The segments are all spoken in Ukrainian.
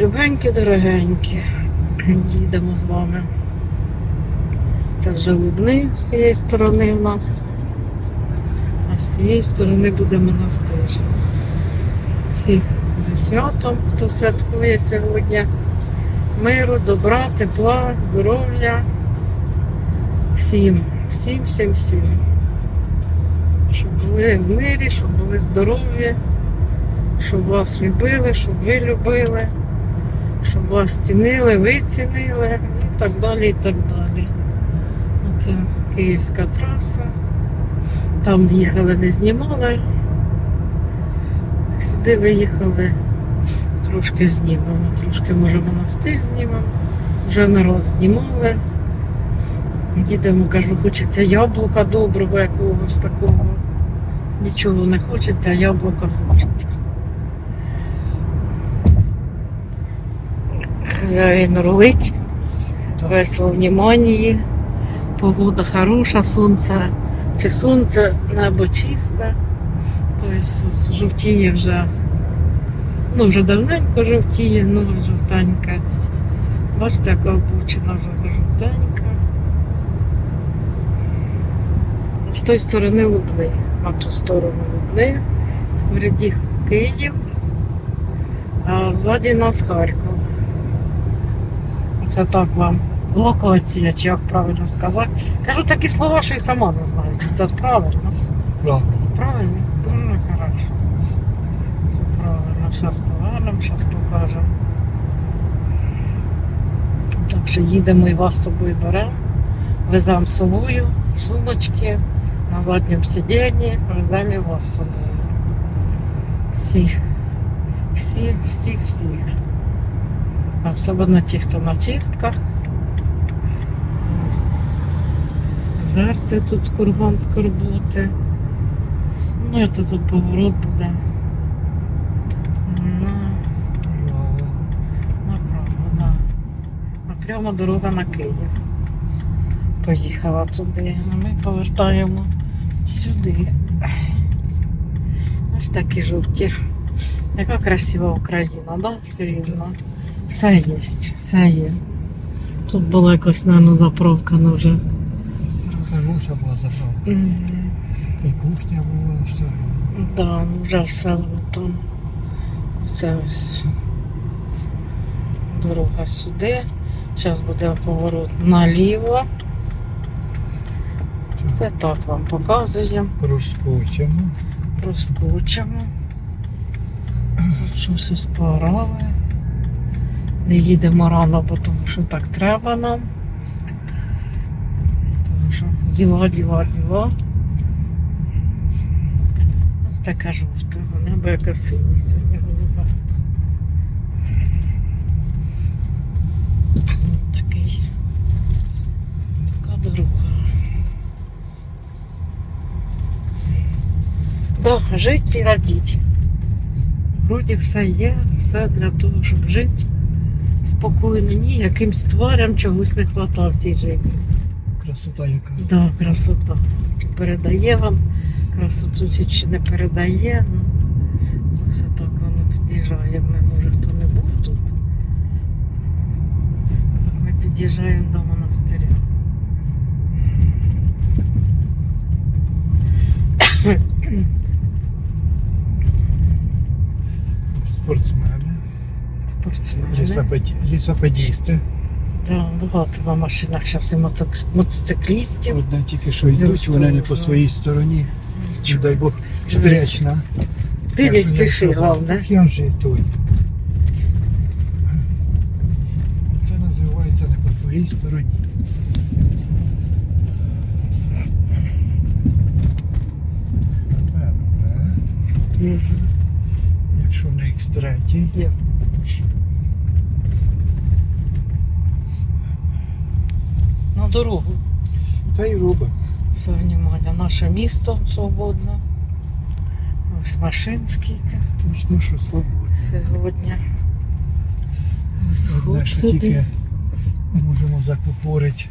Любенькі, дорогенькі, їдемо з вами. Це вже Лубни з цієї сторони у нас. А з цієї сторони буде монастир. Всіх зі святом, хто святкує сьогодні. Миру, добра, тепла, здоров'я. Всім, всім, всім, всім. Щоб були в мирі, щоб були здорові, щоб вас любили, щоб ви любили, щоб вас цінили, ви цінили і так далі, і так далі. Оце Київська траса. Там їхали, не знімали. Сюди виїхали, трошки знімемо, трошки може монастир знімемо. Вже народ знімали. Їдемо, кажу, хочеться яблука доброго якогось такого. Нічого не хочеться, а яблука хочеться. Хазяїн рулить, весь во вниманні. Погода хороша, сонце чи сонце, небо чисте. Тобто жовтіє вже, ну вже давненько жовтіє, ну жовтеньке. Бачите, яка обочина вже жовтенька. З тої сторони Лубни, на ту сторону Лубни. Впереді Київ, а ззаді нас Харків. Це так вам локація, чи як правильно сказати. Кажу такі слова, що і сама не знаю, чи це правильно. Правильно. Правильно? Ну, хорошо. Правильно, зараз повернемо, зараз покажемо. Так що їдемо і вас з собою беремо. Веземо з собою в сумочки, на задньому сидінні, веземо і вас з собою. Всіх. Всіх, всіх, всіх. Особливо ті, хто на чистках. Ось. Жерти тут курбан скорботи. Ну, і це тут поворот буде. На, Право. направо, да. А прямо дорога на Київ. Поїхала туди, а ми повертаємо сюди. Ось такі жовті. Яка красива Україна, да? Все рівно. Все є, все є. Тут була якась, мабуть, заправка, ну вже. роз- Хороша була заправка. М, І кухня була, все. Да, ну, вже все там. Це ось дорога сюди. Зараз буде поворот наліво. Це так вам показуємо. Проскочимо. Проскочимо. Тут щось справи. Не їдемо рано, бо тому що так треба нам. Тому що діла, діла, діла. Ось така жовта, небо яке синє сьогодні голуба. Такий. Така дорога. Жити і радіть. Вроді все є, все для того, щоб жити спокійно. Ні, якимсь тварям чогось не вистачає в цій житті. Красота яка. Да, красота. Чи передає вам красоту, чи- не передає. Ну, то все так воно під'їжджаємо. Ми, може, хто не був тут. Так ми під'їжджаємо до монастиря. Спортсмени. Спортсмени. Лісопеді... Лісопедісти. Да, багато на машинах зараз і мотоц- мотоциклістів. Одна тільки що йдуть, вони не по своїй стороні. Не дай Бог, встречна. Ти не спіши, головне. Я вже той. Це називається не по своїй стороні. Якщо не X3, На дорогу. та й робимо. Все внимання. Наше місто свободне. Ось машин скільки Точно, що свободно. сьогодні. Ось вход сюди. тільки можемо закупорити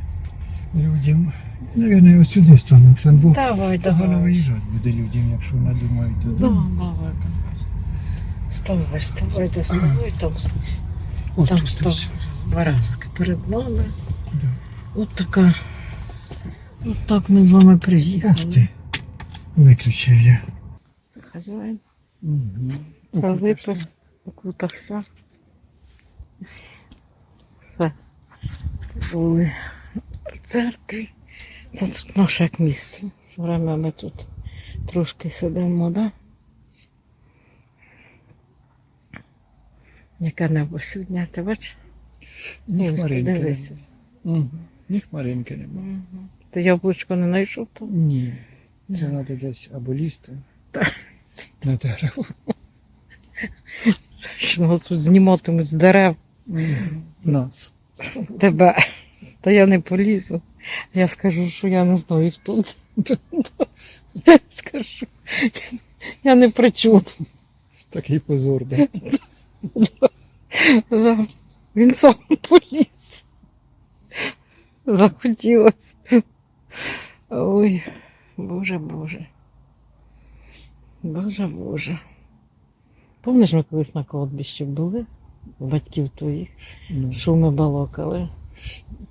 людям. Навірно, ось сюди стану, Оксан, бо Давай, давай. виїжджати буде людям, якщо надумають Да, туди. давай, давай. Вставай, вставай, доставай там. От Там тут став ось. Вараска перед нами. Да. От така. От так ми з вами приїхали. Ах ти. Виключив я. Це хазяїн. Угу. Це випив, окутався. Все. Були в церкві. Це тут наше як місце. Все время ми тут трошки сидимо, да? Яке небо сьогодні, ти бачиш? Ні Ось, хмаринки. Угу. Ні хмаринки нема. Мгм. Ти яблучко не знайшов там? Ні. Це треба десь або лізти на дерево. Що нас зніматимуть з дерев Нас. тебе. Та я не полізу. Я скажу, що я не знаю, хто це. Скажу. Я не причу. Такий позор? Да. Він сам поліз. Захотілося. Ой, Боже, Боже. Боже, Боже. Помниш, ми колись на кладбищі були? Батьків твоїх, Ну, що ми балакали,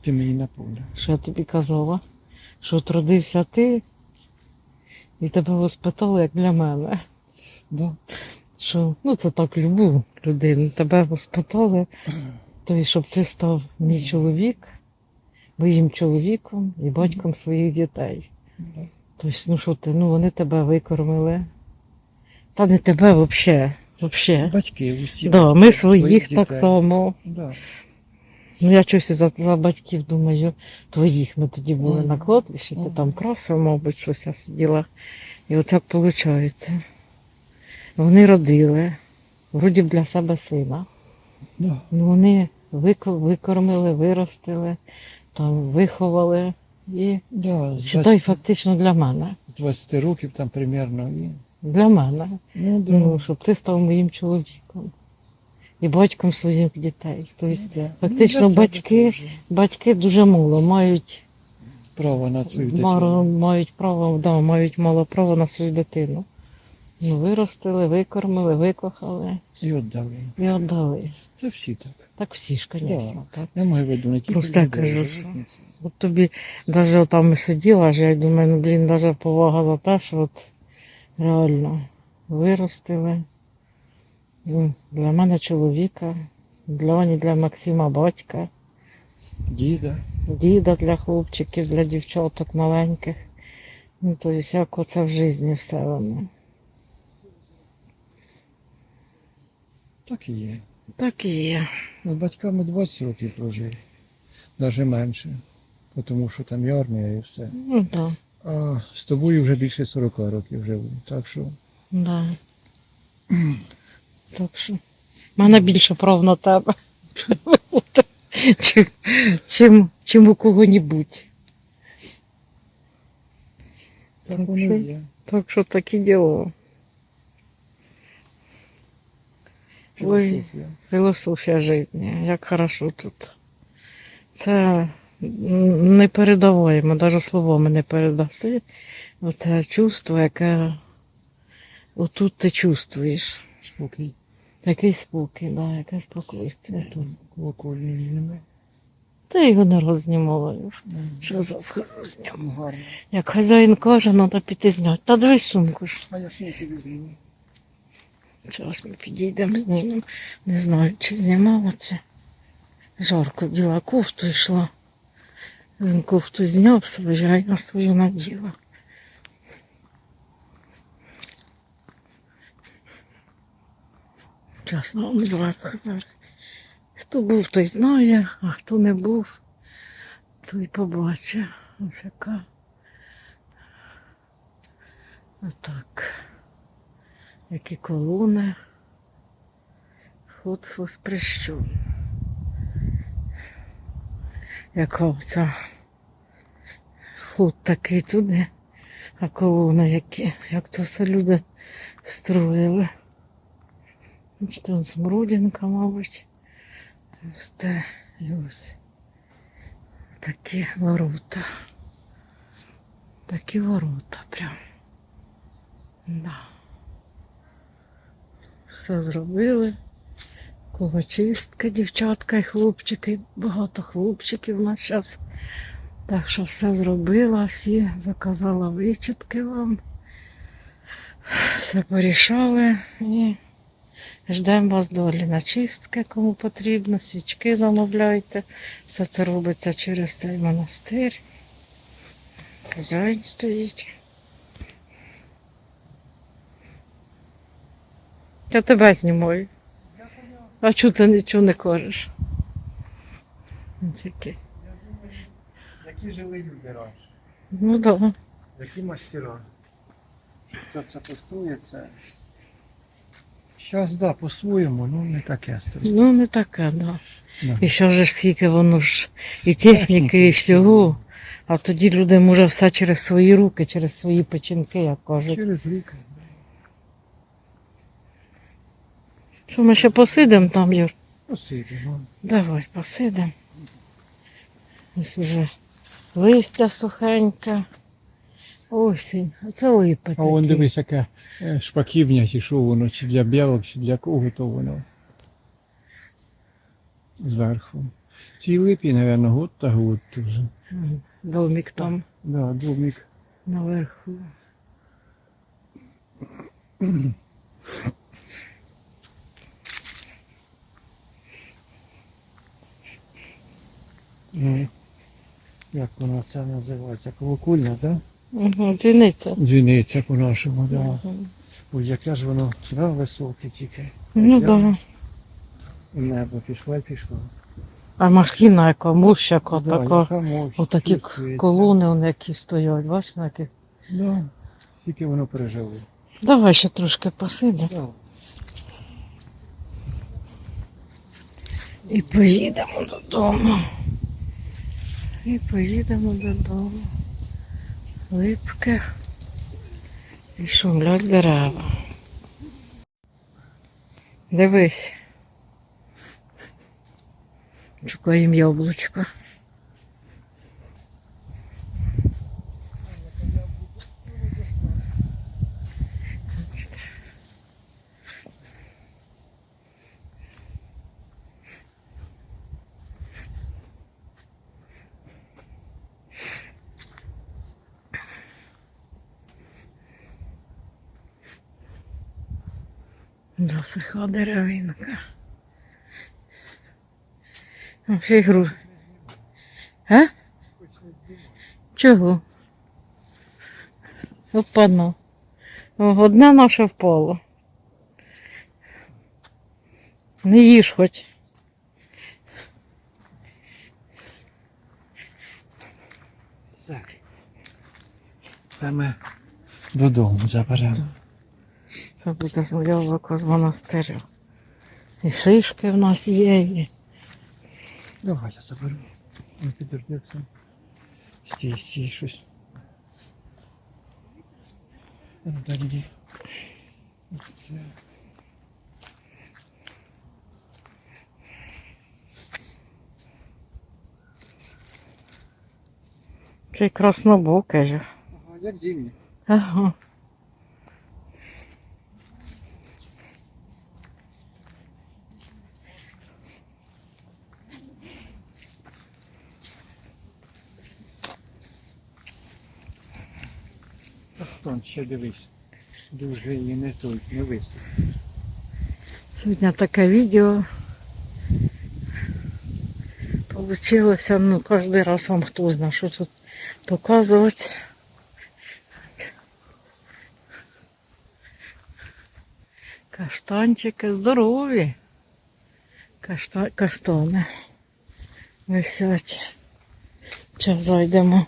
ти мені напомнив. що я тобі казала, що от родився ти, і тебе воспитали, як для мене. Да. що ну це так любу людину. Тебе воспитали, то щоб ти став мій чоловік, моїм чоловіком і батьком своїх дітей. Тобто, ну що ти, ну вони тебе викормили. Та не тебе взагалі. Вообще. Батьки усі. Да, батьки ми своїх так дітей. само. Да. Ну я щось за, за батьків думаю, твоїх ми тоді були Мгм. на кладбищі, ти Мгм. там красив, мабуть, щось я сиділа. І отак виходить. Вони родили, вроді для себе сина. Да. Ну, вони викормили, виростили, там, виховали. І Да, з, читай 20, фактично для мене. з 20 років там примерно. І... Для мене. Ну, да. Ну, щоб ти став моїм чоловіком. І батьком своїх дітей. Тобто да. фактично Ну, для себе батьки- теж. батьки дуже мало мають, Право на свою дитину. мають право, да, мають мало права на свою дитину. Ну, виростили, викормили, викохали І віддали. і віддали. Це всі так. Так всі ж, звісно. Так. Я маю виду не тільки Просто я кажу, що- От тобі навіть там і сиділа, аж я думаю, ну блін, навіть повага за те, що от реально виростили. Ну, Для мене чоловіка, для Оні, для Максима батька, Діда. діда для хлопчиків, для дівчаток маленьких. Ну, то есть, як оце в житті все воно. Так і є. Так і є. З батьками 20 років прожив. Навіть менше. Тому що там є армія і все. Ну так, А з тобою вже більше 40 років живу. Так що да. Так що. мене більше прав на тебе. чим, чим, чим у кого-небудь. так Так що- Так що такі діло. Ой. Філософія. Філософія життя, як хорошо тут. Це не передаваємо, навіть словами не передаси. Оце чувство, яке отут ти чувствуєш. Спокій. Який спокій, да, яке спокійствие. Тут колокольні зніми. Та його не рознімаю. Що за схожу зніму. Як хазяїн каже, треба піти зняти. Та давай сумку ж. А я сумки візьму. Зараз ми підійдемо, знімемо. Не знаю, чи знімала, чи жарко діла кофту йшла. Він кофту зняв свою, а я свою наділа. Чесно вам зверху. зараз. Хто був, той знає, а хто не був, той побачить. Ось яка. Отак. Які колони. Ход воспрещу. Яка оця ход такий туди, а колони які. Як це все люди строїли. Он смородинка, мабуть. Ось те і ось. Такі ворота. Такі ворота прям. Да. Все зробили. Хлопчистка, дівчатка і хлопчики. Багато хлопчиків нас зараз. Так що все зробила, всі заказала вичітки вам. Все порішали і ждемо вас долі на чистки, кому потрібно, свічки замовляйте. Все це робиться через цей монастир. Хазяїн стоїть. Я тебе знімаю. А чого ти нічого не кажеш? Ось який. Які жили люди раніше? Ну так. Да. Які мастера? Це все постує, це. Щас, да, по-своєму, ну не таке стрій. Ну, не таке, да. Да. І що ж скільки воно ж і техніки, і всього. А тоді люди, може, все через свої руки, через свої печінки, як кажуть. Через рік. Що ми ще посидимо там, Юр? Посидимо. Давай, посидимо. Ось вже листя сухеньке. Осінь. А це липи. А вон дивись, яке е, шпаківня, чи що воно, чи для білок, чи для кого то воно. Зверху. Цій липі, мабуть, год та год. М, Домик там Да, домик. наверху. Як воно це називається? Колокольня, так? Угу, дзвіниця. Дзвіниця по-нашому, так. Да. Мгм. Ой, яке ж воно да, високе тільки. Ну так. Да. Небо пішло і пішло. А махіна яка, мущака Да, така. яка мощь, Отакі чувствується. колони, вони які стоять, бачиш, на які. Да. Скільки воно пережило. Давай ще трошки посидимо. Да. І поїдемо додому. І поїдемо додому. Липке. І шумлять дерева. Дивись. Шукаємо яблучко. Досиха деревинка. Фігру. А? Чого? Опано. О, Одне наше впало. Не їж хоч. Все. Ми додому заберемо. Це буде з Ульовику з монастирю. І шишки в нас є. І... Давай я заберу. Не підердеться. Стій, стій, щось. Ну, Далі. Це. Й краснобоке ж. Ага, як зимні. Ага. Тон, ще дивись. Дуже її не той, не висить. Сьогодні таке відео. Получилося, ну, кожен раз вам хто знає, що тут показувати. Каштанчики здорові. Кашта... Каштани. Висять. Зараз зайдемо.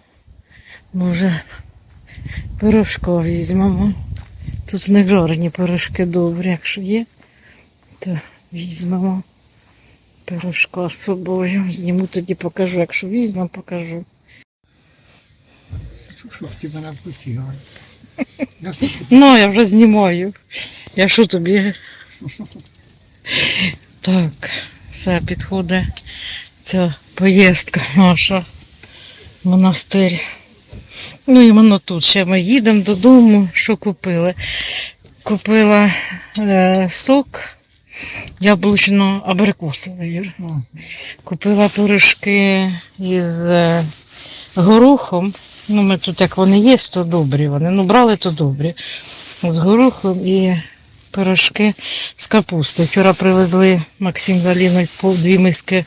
Може, пирожка візьмемо. Тут в них жарені пирожки добрі, якщо є, то візьмемо пирожка з собою. Зніму тоді покажу. Якщо візьмемо, покажу. Що, що ти мене вкусила? Ну, я вже знімаю. Я що тобі? Так, все підходить ця поїздка наша в монастир. Ну, іменно тут ще ми їдемо додому. Що купили? Купила е, сок яблучно-абрикосовий. А, Купила пиріжки із е, горохом. Ну, ми тут, як вони є, то добрі вони. Ну, брали, то добрі. З горохом і пиріжки з капусти. Вчора привезли Максим з по дві миски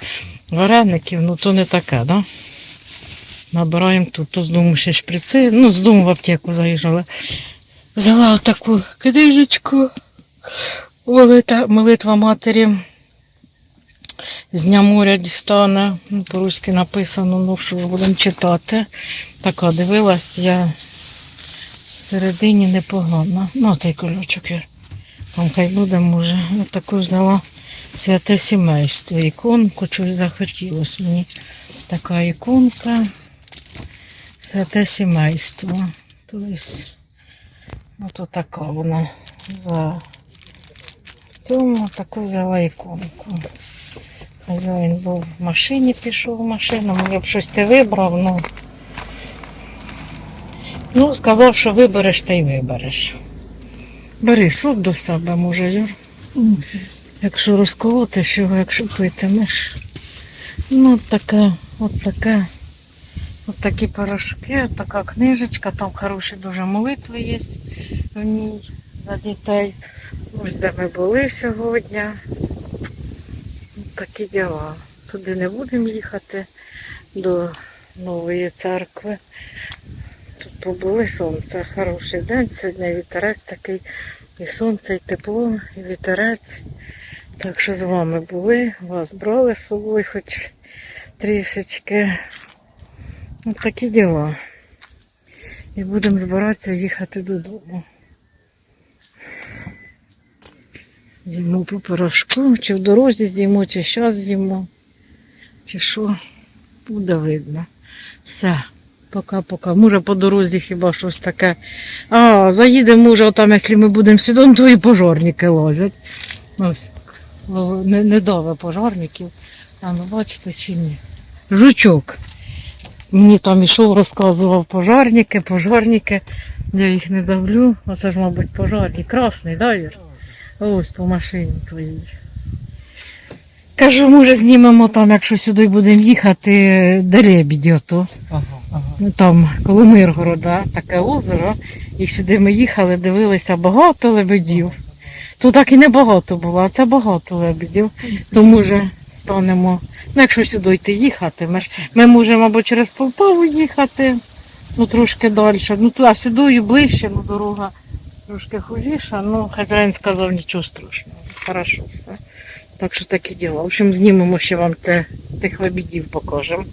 вареників, ну то не таке, да? Набираємо тут, то з дому ще шприци, ну, з дому в аптеку заїжджали. Взяла таку книжечку. Молитва, матері з дня моря дістане. Ну, По-руськи написано, ну що ж будемо читати. Така дивилась, я всередині непогано. Ну, цей кольочок я там хай буде, може. Ось таку взяла святе сімейство. Іконку, щось захотілося мені. Така іконка. Святе сімейство. Тобто, от така вона за цьому таку взяла іконку. Хазяїн був в машині, пішов в машину, може б щось ти вибрав, ну. Ну, сказав, що вибереш, та й вибереш. Бери суп до себе, може, Юр. Якщо розколотиш його, якщо питимеш. Ну, от таке, от таке. От такі порошки, така книжечка, там хороші дуже молитви є в ній за дітей. Ось де ми були сьогодні. Такі діла. Туди не будемо їхати до нової церкви. Тут побули сонце, хороший день. Сьогодні вітерець такий, і сонце, і тепло, і вітерець. Так що з вами були, вас брали з собою хоч трішечки. Ось такі діла. І будемо збиратися їхати додому. З'їмо по порошку, чи в дорозі з'їмо, чи зараз з'їмо, чи що, буде видно. Все. Пока-пока. Може по дорозі хіба щось таке. А, заїдемо, може, там, якщо ми будемо сюди, то і пожарники лазять. Ось. О, Не, не пожарників. А ну бачите чи ні? Жучок. Мені там ішов, розказував пожарники, пожарники. Я їх не давлю. Оце ж, мабуть, пожарник. Красний, да, Юр? Ось по машині твоїй. Кажу, може, знімемо там, якщо сюди будемо їхати, лебіді ото. Ага, ага. Ну, Там коло Миргорода, таке озеро. І сюди ми їхали, дивилися багато лебедів. Тут так і не багато було, а це багато лебедів. Тому вже станемо. Ну, якщо сюди йти їхати, ми, ж, ми можемо або через Полтаву їхати, ну трошки далі. Ну туди сюди і ближче, ну дорога трошки хужіша. Ну, хазяїн сказав нічого страшного. Хорошо все. Так що такі діла. В общем, знімемо ще вам те, тих лебедів покажемо.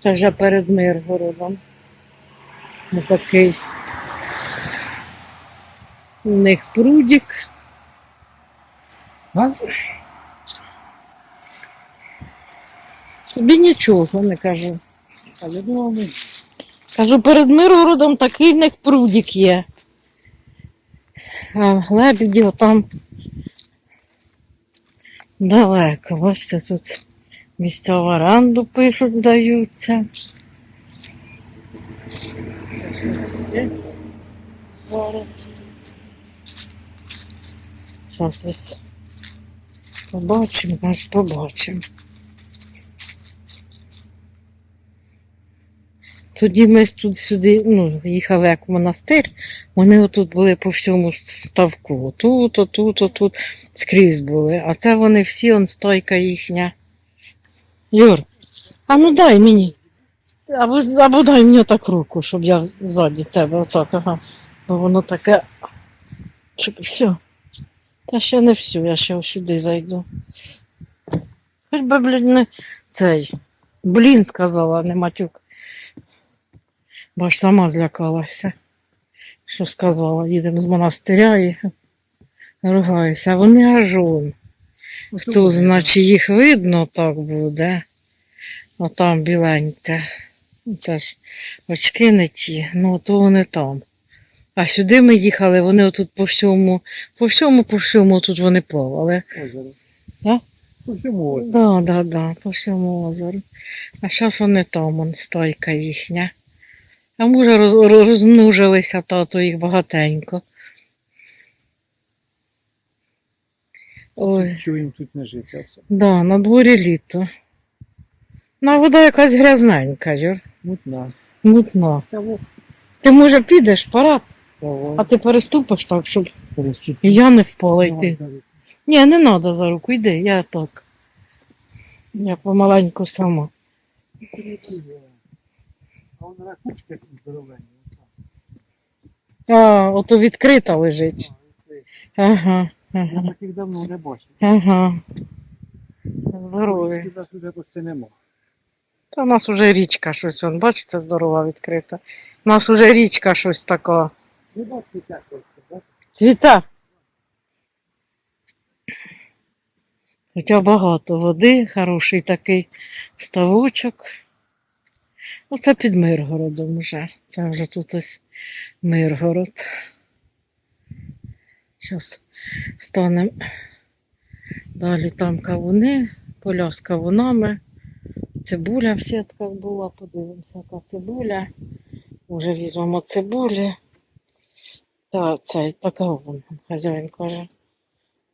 Це вже перед Миргородом. Отакий. У них прудик. А? Тобі нічого не кажу. Але ну, Кажу, перед Миргородом такий в них прудик є. А лебеді там далеко. Бачите, тут місця в оренду пишуть, здаються. Щас я сюди. Зараз. Ось побачимо, наш побачимо. Тоді ми тут сюди ну, їхали як в монастир, вони отут були по всьому ставку. Отут, отут, отут, скрізь були. А це вони всі, он стойка їхня. Юр, а ну дай мені. Або, або дай мені так руку, щоб я ззаді тебе отак, ага. Бо воно таке. Щоб все. Та ще не все, я ще сюди зайду. Хоч би, блядь, не цей. Блін, сказала, не матюк. Бо ж сама злякалася. Що сказала, їдемо з монастиря і ругаюся. А вони аж он. Хто значить їх видно так буде. А там біленьке. Це ж очки не ті, ну то вони там. А сюди ми їхали, вони отут по всьому, по всьому, по всьому тут вони плавали. озеро. А? По всьому озеру. Да, да, да, по всьому озеру. А зараз вони там, он, стойка їхня. А може роз, розмножилися, тато їх багатенько. Ой, Чуємо тут не жити. все. да, на дворі літо. На вода якась грязненька, Юр. Мутна. Мутна. Та во, Ти може підеш, парад, давай, а ти переступиш так, щоб переступи. і я не впала йти. Ні, не треба за руку, йди, я так. Я помаленьку сама. А вона ракушка здоровенна. А, ото відкрита лежить. Ага, Я ага, таких давно не бачив. ага. Здорові. Нема. Та у нас уже річка щось, он, бачите, здорова відкрита. У нас уже річка щось така. Цвіта. Хоча багато води, хороший такий ставочок. Оце під Миргородом вже. Це вже тут ось Миргород. Зараз станемо. Далі там кавуни, поля з кавунами. Цибуля в сітках була, подивимося, яка цибуля. Вже візьмемо цибулі. Та цей та кавун, хазяїн каже.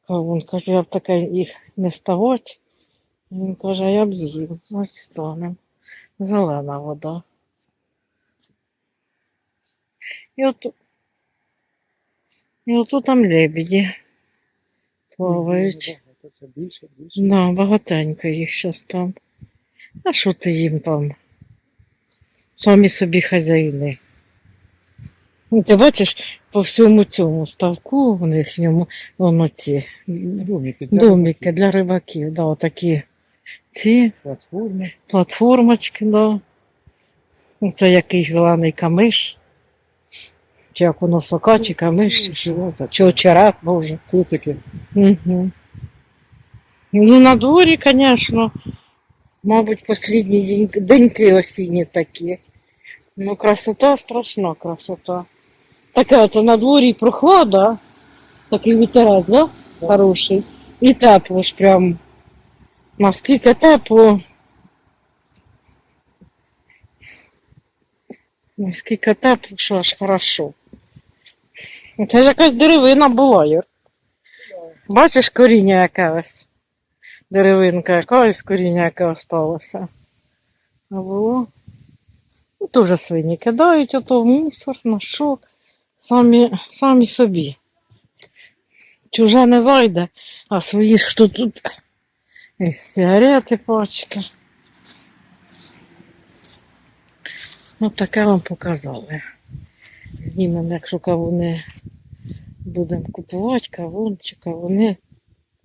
Кавун каже, я б таке їх не ставать. Він каже, я б з'їв, значить станем. Зелена вода. І от, і отут там лебеді плавають. Це більше, більше. Да, багатенько їх зараз там. А що ти їм там? Самі собі хазяїни. Ну, Ти бачиш, по всьому цьому ставку в їхньому воно ці Домики. домики для рибаків, да, отакі ці Платформи. платформочки, да. Ну, Це якийсь зелений камиш. Чи як воно сока, чи камиш, чи, що. чи очерет, боже. Котики. Угу. Ну, на дворі, звісно, мабуть, останні деньки осінні такі. Ну, красота, страшна красота. Таке це на дворі прохлада, такий вітерець, да? Хороший. І тепло ж прям. Наскільки тепло. Наскільки тепло, що аж хорошо. Це ж якась деревина була, Юр. Бачиш коріння яке ось? Деревинка яка ось коріння яке осталося. А було. Ну, теж свині кидають ото в мусор, на що? Самі, самі собі. Чуже не зайде, а свої ж тут, і сигарети пачка. Ну, таке вам показали. Знімемо, якщо кавуни будемо купувати, кавун чи кавуни.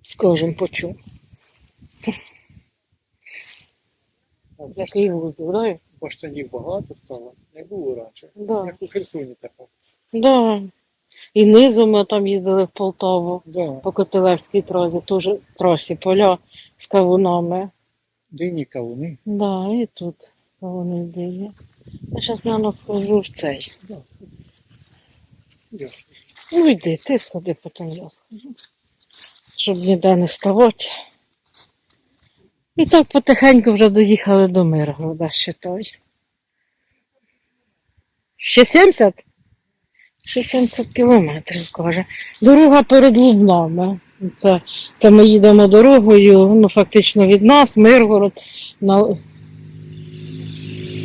Скажемо по чому. Який воздух, да? Баштанів багато стало. Не було раніше. Да. Як у Херсоні тепер. Да. І низом ми там їздили в Полтаву Да. по Котелевській трасі, теж трасі поля з кавунами. Дині кавуни. Да, і тут кавуни є. Я зараз, мабуть, схожу в цей. Да. Ну йди, ти сходи, потім я схожу. Щоб ніде не ставати. І так потихеньку вже доїхали до Миргорода, ще той. Ще 70? Ще 70 кілометрів, каже. Дорога перед Лубнами. Це, це ми їдемо дорогою, ну, фактично від нас, Миргород. На...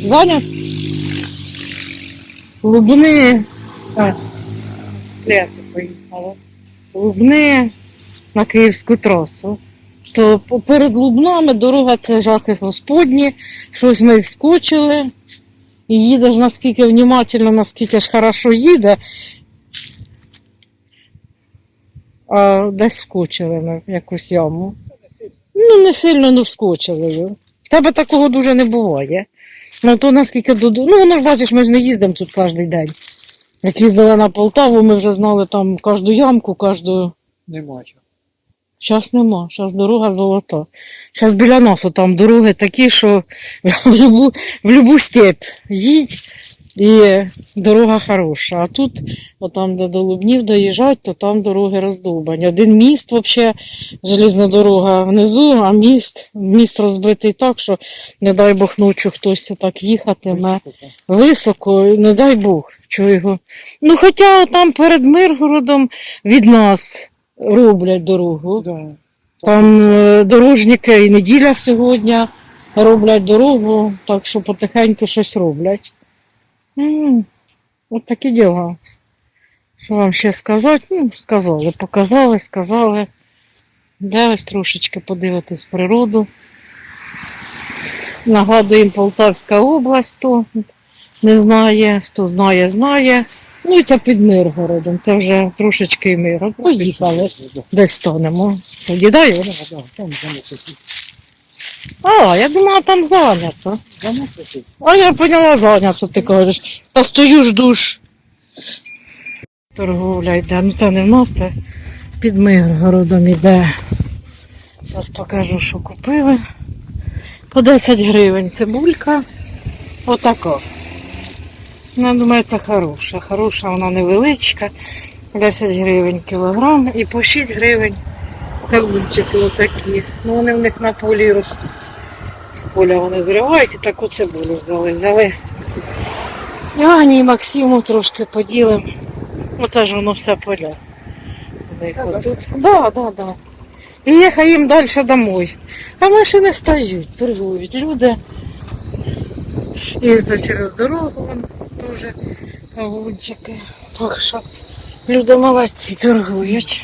Зайнят? Лубни. А, поїхали. Лубни на Київську трасу. То перед Лубнами дорога це жахи Господні, щось ми вскочили. І їдеш наскільки внімательно, наскільки ж хорошо їде. А десь вскочили в якусь яму. Ну, не сильно не вскочили. В тебе такого дуже не буває. Ну то наскільки до. Ну, воно ж бачиш, ми ж не їздимо тут кожен день. Як їздили на Полтаву, ми вже знали там кожну ямку, кожну. Нема чого. Зараз нема, зараз дорога золота. Зараз біля нас там дороги такі, що в любу, в любу степь їдь, І дорога хороша. А тут, отам, де до Лубнів доїжджать, то там дороги роздовбані. Один міст, взагалі, желізна дорога внизу, а міст, міст розбитий так, що, не дай Бог, ночі хтось так їхатиме високо, не дай Бог, чого його. Ну, хоча там перед Миргородом від нас роблять дорогу. Да. Там е, дорожники і неділя сьогодні роблять дорогу, так що потихеньку щось роблять. М, От такі діла. Що вам ще сказати? Ну, сказали, показали, сказали. Де ось трошечки подивитись природу. Нагадуємо Полтавська область, хто не знає, хто знає, знає. Ну це під Миргородом, це вже трошечки Миргород. Поїхали. Десь станемо. Тоді дай. Да, да, там. А, я думала, там зайнято. А я поняла, зайнято, ти кажеш. Та стою ж. Торговля йде. Ну це не в нас, це під Миргородом іде. Зараз покажу, що купили. По 10 гривень цибулька. Отака. Ну, я думаю, це хороша. Хороша, вона невеличка. 10 гривень кілограм і по 6 гривень кавунчики отакі. Ну вони в них на полі ростуть. З поля вони зривають і таку цибулю взяли. Взяли. Яні і Максиму трошки поділимо. Оце ж воно все поля. Да, да, да. І їхай їм далі домой. А машини стають, торгують. Люди їздять через дорогу, дуже кавунчики. Так що люди молодці торгують.